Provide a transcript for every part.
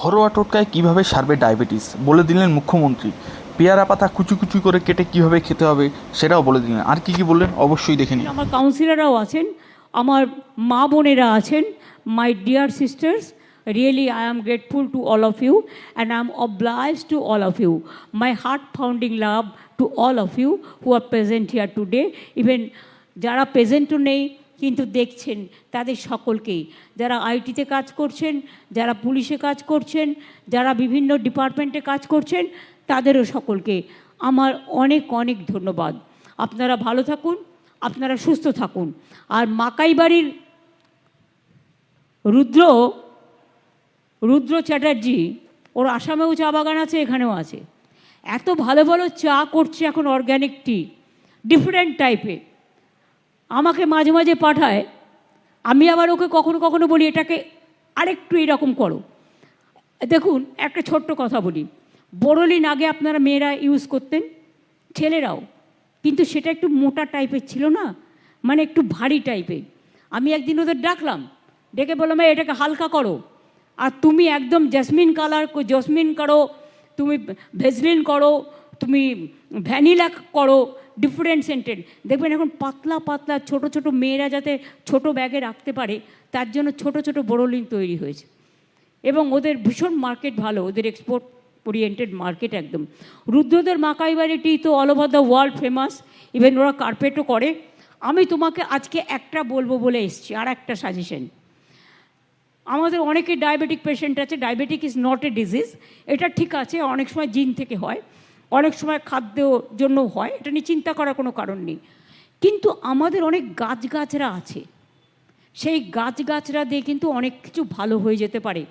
ঘরোয়া টোটকায় কীভাবে সারবে ডায়াবেটিস? বলে দিলেন মুখ্যমন্ত্রী। পেয়ারা পাতা কুচি কুচি করে কেটে কীভাবে খেতে হবে সেটাও বলে দিলেন। আর কি কি বললেন? অবশ্যই দেখে নিন। আমার কাউন্সিলররাও আছেন, আমার মা বোনেরা আছেন my dear sisters really I am grateful to all of you and I am obliged to all of you my heart founding love to all of you who are present here today even যারা প্রেজেন্টও নেই কিন্তু দেখছেন তাদের সকলকেই। যারা আইটিতে কাজ করছেন, যারা পুলিশে কাজ করছেন, যারা বিভিন্ন ডিপার্টমেন্টে কাজ করছেন, তাদেরও সকলকে আমার অনেক অনেক ধন্যবাদ। আপনারা ভালো থাকুন, আপনারা সুস্থ থাকুন। আর মাকাই বাড়ির রুদ্র রুদ্র চ্যাটার্জি, ওর আসামেও চা বাগান আছে, এখানেও আছে। এত ভালো ভালো চা করছে এখন অর্গ্যানিক টি ডিফারেন্ট টাইপের আমাকে মাঝে মাঝে পাঠায় আমি আবার ওকে কখনো কখনো বলি এটাকে আরেকটু এরকম করো। দেখুন একটা ছোট্ট কথা বলি বোরোলিন আগে আপনারা মেয়েরা ইউজ করতেন ছেলেরাও কিন্তু সেটা একটু মোটা টাইপের ছিল না মানে একটু ভারী টাইপের আমি একদিন ওদের ডাকলাম ডেকে বললাম "এই, এটাকে হালকা করো। আর তুমি একদম জেসমিন কালার জসমিন করো তুমি ভেজলিন করো তুমি ভ্যানিলা করো ডিফারেন্ট সেন্টেড দেখবেন এখন পাতলা পাতলা ছোট ছোট মেয়েরা যাতে ছোট ব্যাগে রাখতে পারে, তার জন্য ছোট ছোট বোরোলিন তৈরি হয়েছে। এবং ওদের ভীষণ মার্কেট ভালো, ওদের এক্সপোর্ট ওরিয়েন্টেড মার্কেট একদম। রুদ্রদের মাকাই বাড়ি টি তো all over the world famous even ওরা কার্পেটও করে। আমি তোমাকে আজকে একটা বলব বলে এসছি, আর একটা সাজেশন আমাদের অনেকে ডায়াবেটিক পেশেন্ট আছে diabetic is not a disease এটা ঠিক আছে, অনেক সময় জিন থেকে হয়। অনেক সময় খাদ্য জন্য হয়, এটা নিয়ে চিন্তা করার কোনো কারণ নেই। কিন্তু আমাদের অনেক গাছগাছরা আছে। সেই গাছগাছরা দিয়ে কিন্তু অনেক কিছু ভালো হয়ে যেতে পারে।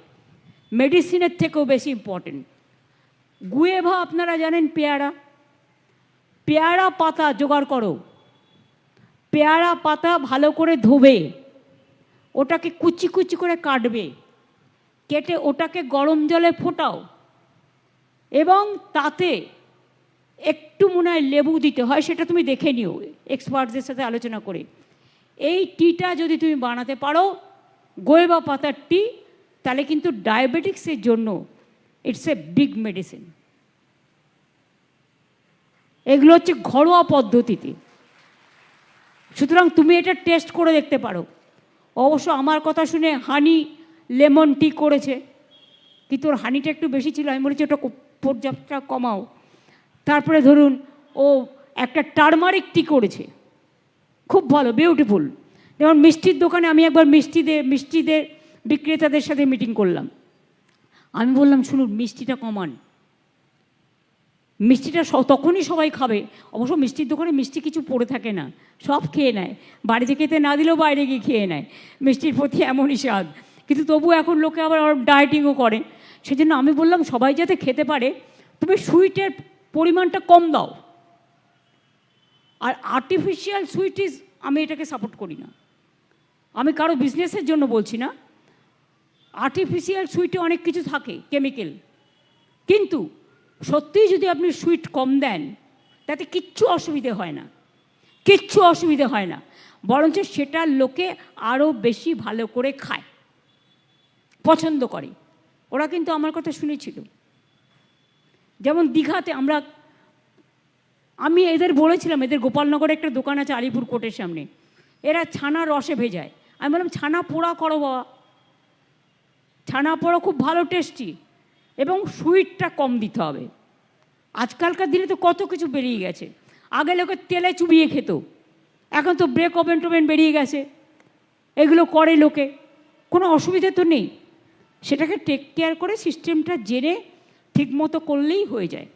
মেডিসিনের থেকেও বেশি ইম্পর্টেন্ট গুয়েভা আপনারা জানেন পেয়ারা। পেয়ারা পাতা জোগাড় করো। পেয়ারা পাতা ভালো করে ধোবে। ওটাকে কুচি কুচি করে কাটবে। কেটে ওটাকে গরম জলে ফোটাও। এবং তাতে একটু মনে হয় লেবু দিতে হয়, সেটা তুমি দেখে নিও এক্সপার্টদের সাথে আলোচনা করে। এই টিটা যদি তুমি বানাতে পারো, গোয়েবা পাতার টি, তাহলে কিন্তু ডায়াবেটিক্সের জন্য ইটস এ বিগ মেডিসিন এগুলো হচ্ছে ঘরোয়া পদ্ধতিতে। সুতরাং তুমি এটা টেস্ট করে দেখতে পারো। অবশ্য আমার কথা শুনে হানি লেমন টি করেছে, কিন্তু ওর হানিটা একটু বেশি ছিল, আমি বলেছি ওটা পর্যাপ্তটা কমাও। তারপরে ধরুন ও একটা টার্মারিক টি করেছে। খুব ভালো বিউটিফুল যেমন মিষ্টির দোকানে আমি একবার মিষ্টিদের মিষ্টিদের বিক্রেতাদের সাথে মিটিং করলাম। আমি বললাম, শুনুন, মিষ্টিটা কমান। মিষ্টিটা তখনই সবাই খাবে। অবশ্য মিষ্টির দোকানে মিষ্টি কিছু পড়ে থাকে না, সব খেয়ে নেয়। বাড়িতে খেতে না দিলেও বাইরে গিয়ে খেয়ে নেয়। মিষ্টির প্রতি এমনই স্বাদ। কিন্তু তবু এখন লোকে আবার ডায়েটিংও করে। সেজন্য আমি বললাম, সবাই যাতে খেতে পারে, তুমি সুইটের পরিমাণটা কম দাও। আর আর্টিফিশিয়াল সুইট ইজ আমি এটাকে সাপোর্ট করি না। আমি কারও বিজনেসের জন্য বলছি না। আর্টিফিশিয়াল সুইটে অনেক কিছু থাকে কেমিক্যাল কিন্তু সত্যিই যদি আপনি সুইট কম দেন, তাতে কিচ্ছু অসুবিধে হয় না। কিচ্ছু অসুবিধে হয় না। বরঞ্চ সেটা লোকে আরও বেশি ভালো করে খায়। পছন্দ করে। ওরা কিন্তু আমার কথা শুনেছিল। যেমন দীঘাতে আমরা, আমি এদের বলেছিলাম, এদের গোপালনগরে একটা দোকান আছে আলিপুর কোর্টের সামনে, এরা ছানা রসে ভেজায়। আমি বললাম, ছানা পোড়া করো বাবা। ছানা পোড়া খুব ভালো টেস্টি এবং সুইটটা কম দিতে হবে। আজকালকার দিনে তো কত কিছু বেরিয়ে গেছে। আগে লোকে তেলে চুবিয়ে খেত। এখন তো ব্রেক ওভেন টোভেন বেরিয়ে গেছে। এগুলো করে লোকে। কোনো অসুবিধে তো নেই। সেটাকে টেক কেয়ার করে সিস্টেমটা জেনে ঠিকমতো করলেই হয়ে যায়।